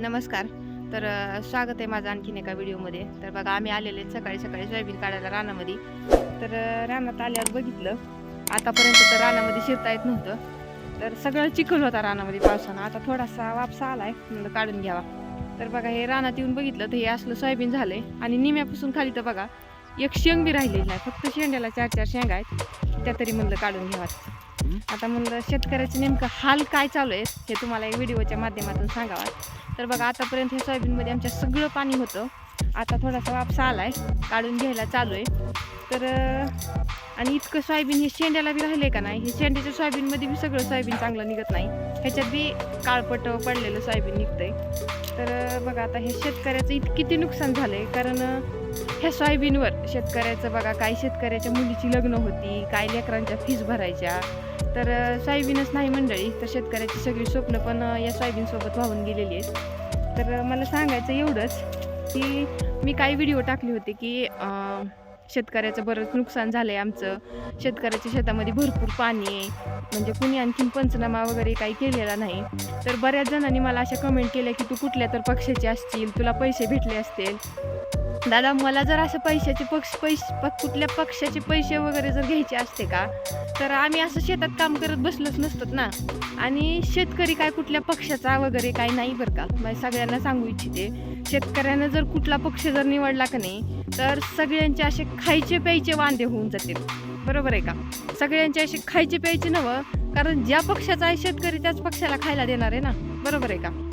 नमस्कार. तर स्वागत आहे माझं आणखीन एका व्हिडिओमध्ये. तर बघा आम्ही आलेले आहेत सकाळी सकाळी सोयाबीन काढायला रानामध्ये. तर रानात आल्यावर बघितलं आतापर्यंत तर रानामध्ये शिरता येत नव्हतं. तर सगळं चिखल होता रानामध्ये पावसानं. आता थोडासा वापसा आलाय म्हणलं काढून घ्यावा. तर बघा हे रानात येऊन बघितलं तर हे असलं सोयाबीन झालंय. आणि निम्यापासून खाली तर बघा एक शेंग बी राहिलेली नाही. फक्त शेंड्याला चार चार शेंगा आहेत. त्या तरी म्हणलं काढून घ्यावा आता म्हणलं शेतकऱ्याचे नेमकं हाल काय चालू आहे हे तुम्हाला एक व्हिडिओच्या माध्यमातून सांगावा. तर बघा आतापर्यंत हे सोयाबीनमध्ये आमच्या सगळं पाणी होतं. आता थोडासा वापसा आला आहे काढून घ्यायला चालू आहे. तर आणि इतकं सोयाबीन हे शेंड्याला बी राहिले का नाही? हे शेंड्याच्या सोयाबीनमध्ये बी सगळं सोयाबीन चांगलं निघत नाही. ह्याच्यात बी काळपट पडलेलं सोयाबीन निघतंय. तर बघा आता हे शेतकऱ्याचं इत किती नुकसान झालं आहे कारण ह्या सोयाबीनवर शेतकऱ्याचं बघा काही शेतकऱ्याच्या मुलीची लग्न होती काही लेकरांच्या फीस भरायच्या तर सोयाबीनच नाही मंडळी. तर शेतकऱ्याची सगळी स्वप्न पण या सोयाबीनसोबत वाहून गेलेली आहेत. तर मला सांगायचं एवढंच की मी काही व्हिडिओ टाकले होते की शेतकऱ्याचं बरंच नुकसान झालं आहे आमचं. शेतकऱ्याच्या शेतामध्ये भरपूर पाणी आहे. म्हणजे कुणी आणखीन पंचनामा वगैरे काही केलेला नाही. तर बऱ्याच जणांनी मला अशा कमेंट केल्या की तू कुठल्या तर पक्षाची असतील तुला पैसे भेटले असतील. दादा मला जर असं पैशाचे पक्ष पैसे प कुठल्या पक्षाचे पैसे वगैरे जर घ्यायचे असते का तर आम्ही असं शेतात काम करत बसलोच नसतात ना. आणि शेतकरी काय कुठल्या पक्षाचा वगैरे काय नाही बरं का. म्हणजे सगळ्यांना सांगू इच्छिते. शेतकऱ्यानं जर कुठला पक्ष जर निवडला का नाही तर सगळ्यांचे असे खायचे प्यायचे वांदे होऊन जातील. बरोबर आहे का? सगळ्यांचे असे खायचे प्यायचे नवं कारण ज्या पक्षाचा आहे शेतकरी त्याच पक्षाला खायला देणार आहे ना. बरोबर आहे का?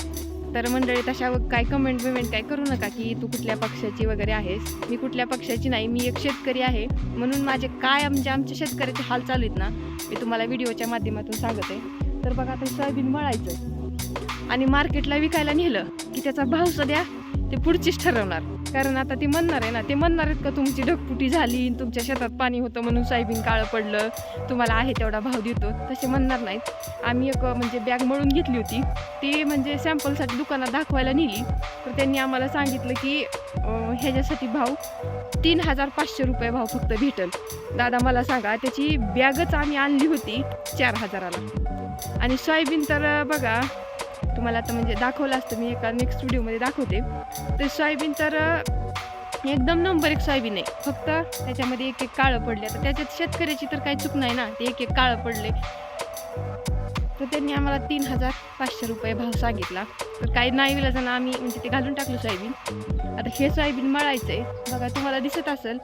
तर मंडळी तशा काय कमेंट बिमेंट काय करू नका की तू कुठल्या पक्षाची वगैरे आहेस. मी कुठल्या पक्षाची नाही मी एक शेतकरी आहे. म्हणून माझे काय म्हणजे आमच्या शेतकऱ्याचे हाल चालू आहेत ना मी तुम्हाला व्हिडिओच्या माध्यमातून सांगत. आहे तर बघा आता सोयाबीन मळायचं. आणि मार्केटला विकायला नेलं की त्याचा भाव सध्या ते पुढचीच ठरवणार. कारण आता ते म्हणणार आहे ना ते म्हणणार आहेत का तुमची ढकपुटी झाली तुमच्या शेतात पाणी होतं म्हणून सोयाबीन काळं पडलं तुम्हाला आहे तेवढा भाव देतो. तसे म्हणणार नाहीत. आम्ही एक म्हणजे बॅग मळून घेतली होती. ती म्हणजे सॅम्पलसाठी दुकानात दाखवायला नेली. तर त्यांनी आम्हाला सांगितलं की ह्याच्यासाठी भाव तीन हजार पाचशे रुपये भाव फक्त भेटल. दादा मला सांगा त्याची बॅगच आम्ही आणली होती चार हजाराला. आणि सोयाबीन तर बघा तुम्हाला आता म्हणजे दाखवलं असतं मी एका नेक्स्ट व्हिडिओमध्ये दाखवते. तर सोयाबीन तर एकदम नंबर एक सोयाबीन आहे. फक्त त्याच्यामध्ये एक एक काळं पडले तर त्याच्यात शेतकऱ्याची तर काही चूक नाही ना ते एक एक काळं पडले तर त्यांनी आम्हाला तीन हजार पाचशे रुपये भाव सांगितला. तर काही नाही विलाजानं आम्ही म्हणजे ते घालून टाकलं सोयाबीन. आता हे सोयाबीन मळायचं आहे बघा तुम्हाला दिसत असेल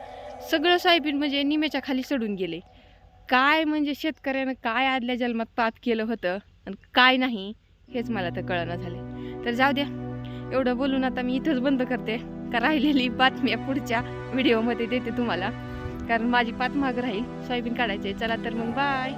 सगळं सोयाबीन म्हणजे निमेच्या खाली चढून गेले काय म्हणजे शेतकऱ्यानं काय आदल्या जन्मात पाप केलं होतं आणि काय नाही. हेच मला तर कळणं झाले तर जाऊ द्या. एवढं बोलून आता मी इथंच बंद करते. का राहिलेली बातम्या पुढच्या व्हिडिओमध्ये देते तुम्हाला. कारण माझी पात माग राहील. सोयाबीन काढायचे चला तर मग बाय.